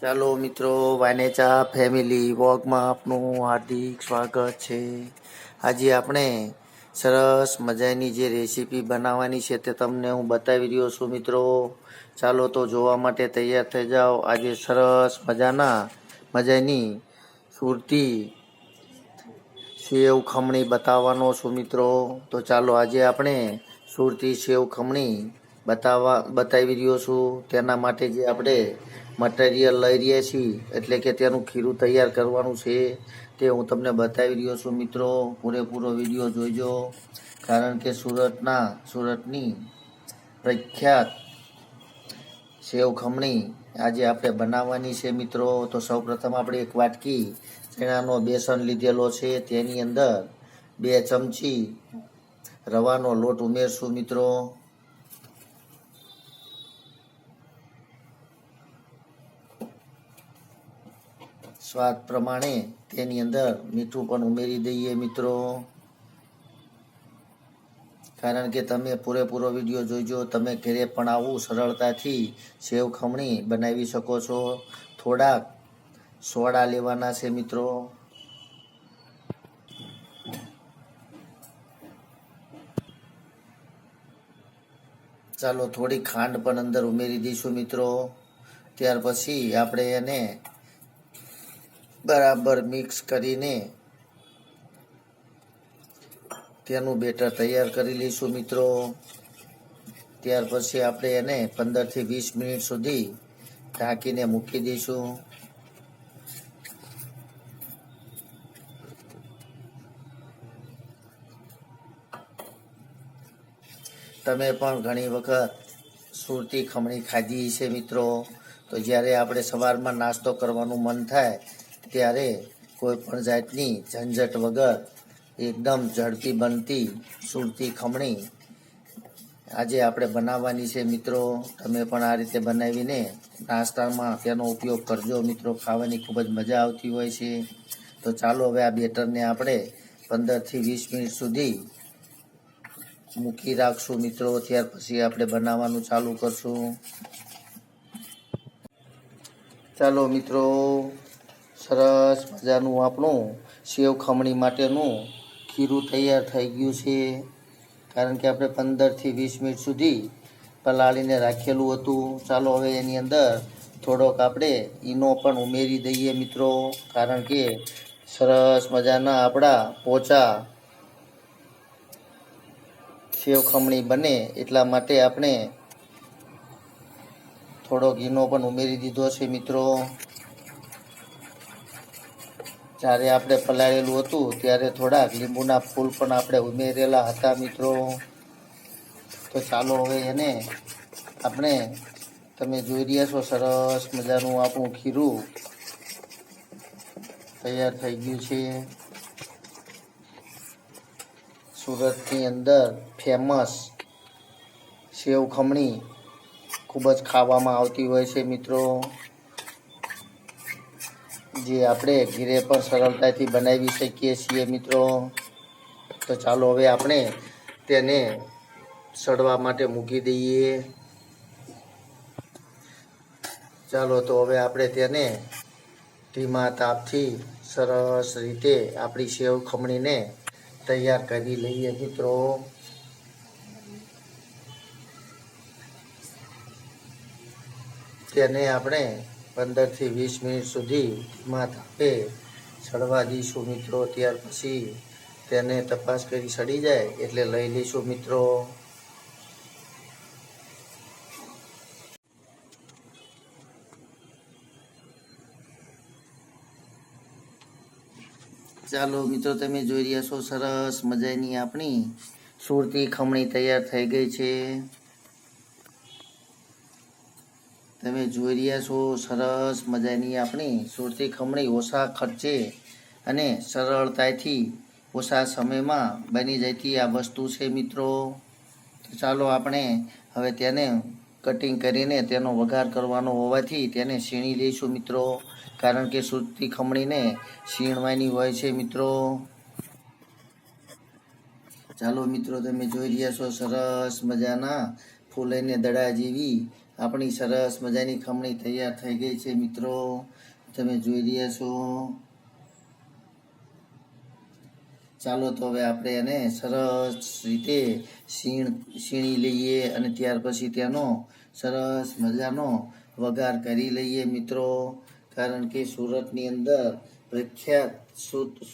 ચાલો મિત્રો, વાનેચા ફેમિલી વોગમાં આપનું હાર્દિક સ્વાગત છે. આજે આપણે સરસ મજાની જે રેસીપી બનાવવાની છે તે તમને હું બતાવી રહ્યો છું મિત્રો. ચાલો તો જોવા માટે તૈયાર થઈ જાઓ. આજે સરસ મજાના, મજાની સુરતી સેવ ખમણી બતાવવાનો છું મિત્રો. તો ચાલો આજે આપણે સુરતી સેવ ખમણી બતાવવા બતાવી રહ્યો છું. તેના માટે જે આપણે મટીરિયલ લઈ રહ્યા છીએ, એટલે કે તેનું ખીરું તૈયાર કરવાનું છે, તે હું તમને બતાવી રહ્યો છું મિત્રો. પૂરેપૂરો વીડિયો જોઈજો, કારણ કે સુરતના, સુરતની પ્રખ્યાત સેવ ખમણી આજે આપણે બનાવવાની છે મિત્રો. તો સૌપ્રથમ આપણે એક વાટકી ચણાનો બેસન લીધેલો છે. તેની અંદર બે ચમચી રવાનો લોટ ઉમેરશું મિત્રો. સ્વાદ પ્રમાણે તેની અંદર મીઠું પણ ઉમેરી દઈએ મિત્રો. કારણ કે તમે પૂરેપૂરો વીડિયો જોઈજો તમે ઘરે પણ આવું સરળતાથી સેવ ખમણી બનાવી શકો છો. થોડાક સોડા લેવાના છે મિત્રો. ચાલો થોડી ખાંડ પણ અંદર ઉમેરી દઈશું મિત્રો. ત્યાર પછી આપણે એને બરાબર મિક્સ કરીને તેનું બેટર તૈયાર કરી લઈશું મિત્રો. ત્યાર પછી આપણે એને પંદરથી વીસ મિનિટ સુધી ઢાંકીને મૂકી દઈશું. તમે પણ ઘણી વખત સુરતી ખમણી ખાધી છે મિત્રો. તો જ્યારે આપણે સવારમાં નાસ્તો કરવાનું મન થાય ત્યારે કોઈ પણ જાતની ઝંઝટ વગર એકદમ ઝડપી બનતી, સુરતી ખમણી આજે આપણે બનાવવાની છે મિત્રો. તમે પણ આ રીતે બનાવીને નાસ્તામાં તેનો ઉપયોગ કરજો. મિત્રો, ખાવાની ખૂબ જ મજા આવતી હોય છે. તો ચાલો હવે આ બેટરને આપણે પંદરથી વીસ મિનિટ સુધી મૂકી રાખશું મિત્રો. ત્યાર પછી આપણે બનાવવાનું ચાલુ કરશું. ચાલો મિત્રો સરસ મજાનું આપણું સેવ ખમણી માટેનું ખીરું તૈયાર થઈ ગયું છે. કારણ કે આપણે પંદરથી વીસ મિનિટ સુધી પલાળીને રાખેલું હતું. ચાલો હવે એની અંદર થોડોક આપણે ઈનો પણ ઉમેરી દઈએ મિત્રો. કારણ કે સરસ મજાના આપણા પોચા સેવ ખમણી બને એટલા માટે આપણે થોડોક ઈનો પણ ઉમેરી દીધો છે મિત્રો. જ્યારે આપણે પલાળેલું હતું, ત્યારે થોડાક લીંબુના ફૂલ પણ આપણે ઉમેરેલા હતા મિત્રો. તો ચાલો હવે એને આપણે, તમે જોઈ રહ્યા છો, સરસ મજાનું આપણું ખીરું તૈયાર થઈ ગયું છે. સુરતની અંદર ફેમસ સેવ ખમણી ખૂબ જ ખાવામાં આવતી હોય છે મિત્રો. જે આપણે ઘીરે પણ સરળતાથી બનાવી શકીએ છીએ મિત્રો. તો ચાલો હવે આપણે તેને સડવા માટે મૂકી દઈએ. ચાલો તો હવે આપણે તેને ધીમા તાપથી સરસ રીતે આપણી સેવ ખમણીને તૈયાર કરી લઈએ મિત્રો. તેને આપણે પંદરથી વીસ મિનિટ સુધી ધીમા તાપે સડવા દઈશું મિત્રો? ત્યાર પછી તેને તપાસ કરી સડી જાય એટલે લઈ લઈશું મિત્રો. ચાલો મિત્રો, તમે જોઈ રહ્યા છો સરસ મજાની આપણી સુરતી ખમણી તૈયાર થઈ ગઈ છે. તમે જોઈ રહ્યા છો, સરસ મજાની આપણી સુરતી ખમણી ઓછા ખર્ચે અને સરળતાથી ઓછા સમયમાં બની જતી આ વસ્તુ છે મિત્રો. ચાલો આપણે હવે તેને કટિંગ કરીને તેનો વઘાર કરવાનો હોવાથી તેને સીણી લઈશું મિત્રો. કારણ કે સુરતી ખમણીને સીણવાની હોય છે મિત્રો. ચાલો મિત્રો, તમે જોઈ રહ્યા છો સરસ મજાના ફૂલઈને દડા જેવી આપણી સરસ મજાની ખમણી તૈયાર થઈ ગઈ છે, મિત્રો. તમે જોઈ રહ્યા છો. ચાલો તો હવે આપણે એને સરસ રીતે સીણ, સીણી લઈએ અને ત્યાર પછી તેનો સરસ મજાનો વઘાર કરી લઈએ, મિત્રો. કારણ કે સુરતની અંદર પ્રખ્યાત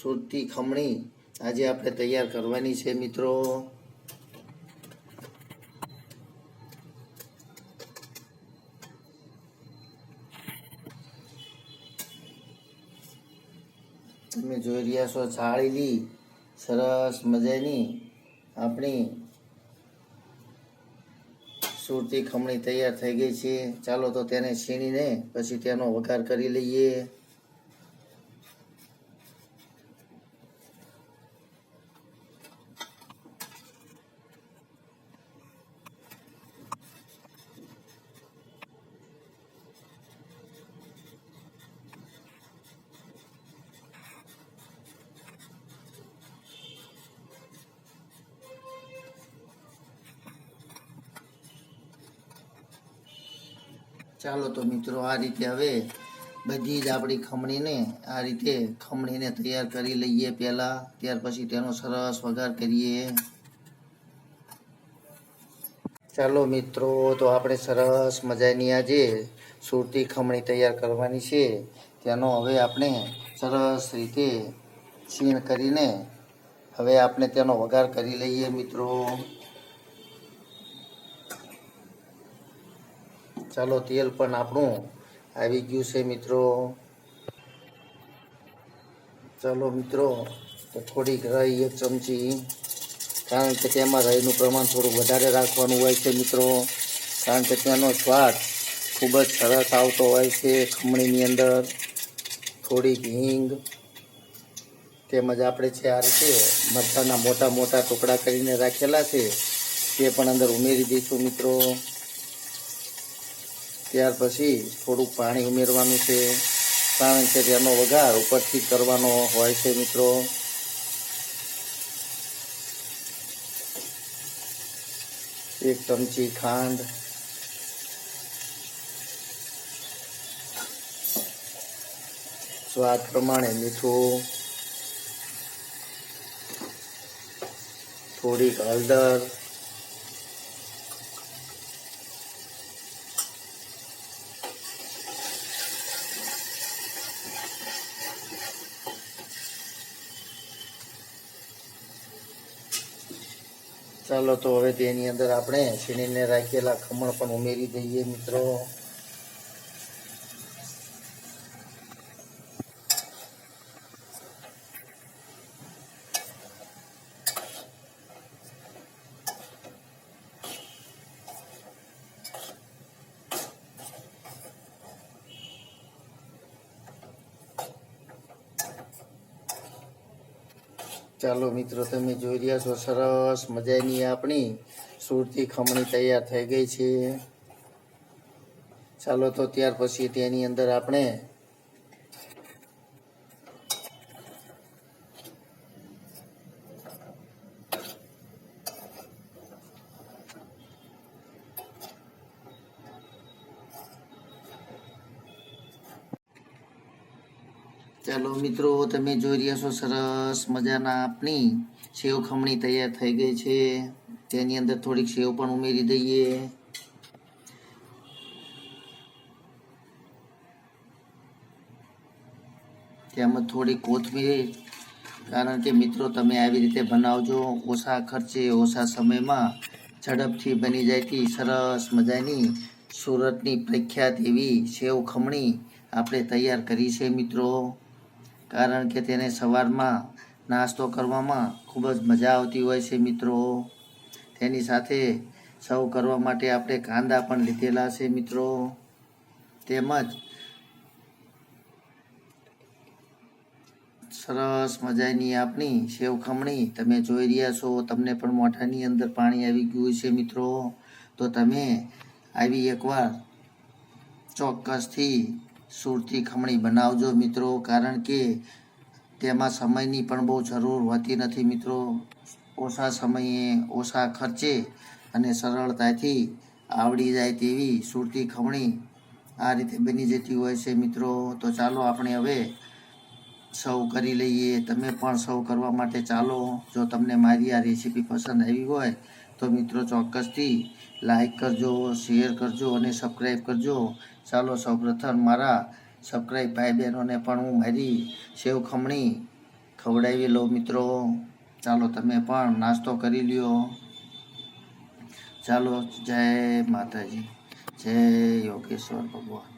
સુરતી ખમણી આજે આપણે તૈયાર કરવાની છે, મિત્રો. તમે જોઈ રહ્યા છો, છાળેલી, સરસ મજાની આપણી સુરતી ખમણી તૈયાર થઈ ગઈ છે. ચાલો તો તેને છીણીને પછી તેનો વઘાર કરી લઈએ. ચાલો તો મિત્રો, આ રીતે હવે બધી જ આપણી ખમણીને આ રીતે ખમણીને તૈયાર કરી લઈએ પહેલાં. ત્યાર પછી તેનો સરસ વઘાર કરીએ. ચાલો મિત્રો, તો આપણે સરસ મજાની આજે સુરતી ખમણી તૈયાર કરવાની છે. તેનો હવે આપણે સરસ રીતે છીણ કરીને હવે આપણે તેનો વઘાર કરી લઈએ મિત્રો. ચાલો, તેલ પણ આપણું આવી ગયું છે મિત્રો. ચાલો મિત્રો, તો થોડીક રહી એક ચમચી, કારણ કે તેમાં રહીનું પ્રમાણ થોડું વધારે રાખવાનું હોય છે મિત્રો. કારણ કે ત્યાંનો સ્વાદ ખૂબ જ સરસ આવતો હોય છે ખમણીની અંદર. થોડીક હિંગ, તેમજ આપણે છે આ રીતે મરચાના મોટા મોટા ટુકડા કરીને રાખેલા છે, તે પણ અંદર ઉમેરી દઈશું મિત્રો. ત્યાર પછી થોડુંક પાણી ઉમેરવાનું છે. કારણ કે તેનો વઘાર ઉપરથી કરવાનો હોય છે મિત્રો. એક ચમચી ખાંડ. સ્વાદ પ્રમાણે મીઠું. થોડીક હળદર. ચાલો તો હવે તેની અંદર આપણે છીણીને રાખેલા ખમણ પણ ઉમેરી દઈએ મિત્રો. ચાલો મિત્રો, તમે જોઈ રહ્યા છો, સરસ મજાની આપણી સુરતી ખમણી તૈયાર થઈ ગઈ છે. ચાલો તો ત્યાર પછી તેની અંદર આપણે ચાલો મિત્રો, તમે જોઈ રહ્યા છો સરસ મજાના આપણી સેવ ખમણી તૈયાર થઈ ગઈ છે. તેની અંદર થોડીક સેવ પણ ઉમેરી દઈએ. તેમજ થોડી કોથમીર, કારણ કે મિત્રો તમે આવી રીતે બનાવજો. ઓછા ખર્ચે, ઓછા સમયમાં ઝડપથી બની જાયતી સરસ મજાની સુરતની પ્રખ્યાત એવી સેવ ખમણી આપણે તૈયાર કરી છે મિત્રો. કારણ કે તેને સવારમાં નાસ્તો કરવામાં ખૂબ જ મજા આવતી હોય છે મિત્રો. તેની સાથે સર્વ કરવા માટે આપણે કાંદા પણ લીધેલા છે મિત્રો. તેમજ સરસ મજાની આપણી સેવ ખમણી તમે જોઈ રહ્યા છો. તમને પણ મોઢાની અંદર પાણી આવી ગયું છે મિત્રો. તો તમે આવી એકવાર ચોક્કસથી સુરતી ખમણી બનાવજો મિત્રો, કારણ કે તેમાં સમયની પણ બહુ જરૂર હોતી નથી મિત્રો. ઓછા સમયે ઓછા ખર્ચે અને સરળતાથી આવડી જાય તેવી સુરતી ખમણી આ રીતે બની જતી હોય છે મિત્રો. તો ચાલો આપણે હવે સૌ કરી લઈએ. તમે પણ સૌ કરવા માટે ચાલો. જો તમને મારી આ રેસીપી પસંદ આવી હોય તો મિત્રો ચોક્કસથી લાઈક કરજો શેર કરજો અને સબસ્ક્રાઈબ કરજો. ચાલો સૌપ્રથમ મારા સબસ્ક્રાઈબ ભાઈ બહેનોને પણ હું મારી સેવ ખમણી ખવડાવી લો મિત્રો. ચાલો તમે પણ નાસ્તો કરી લ્યો. ચાલો, જય માતાજી. જય યોગેશ્વર ભગવાન.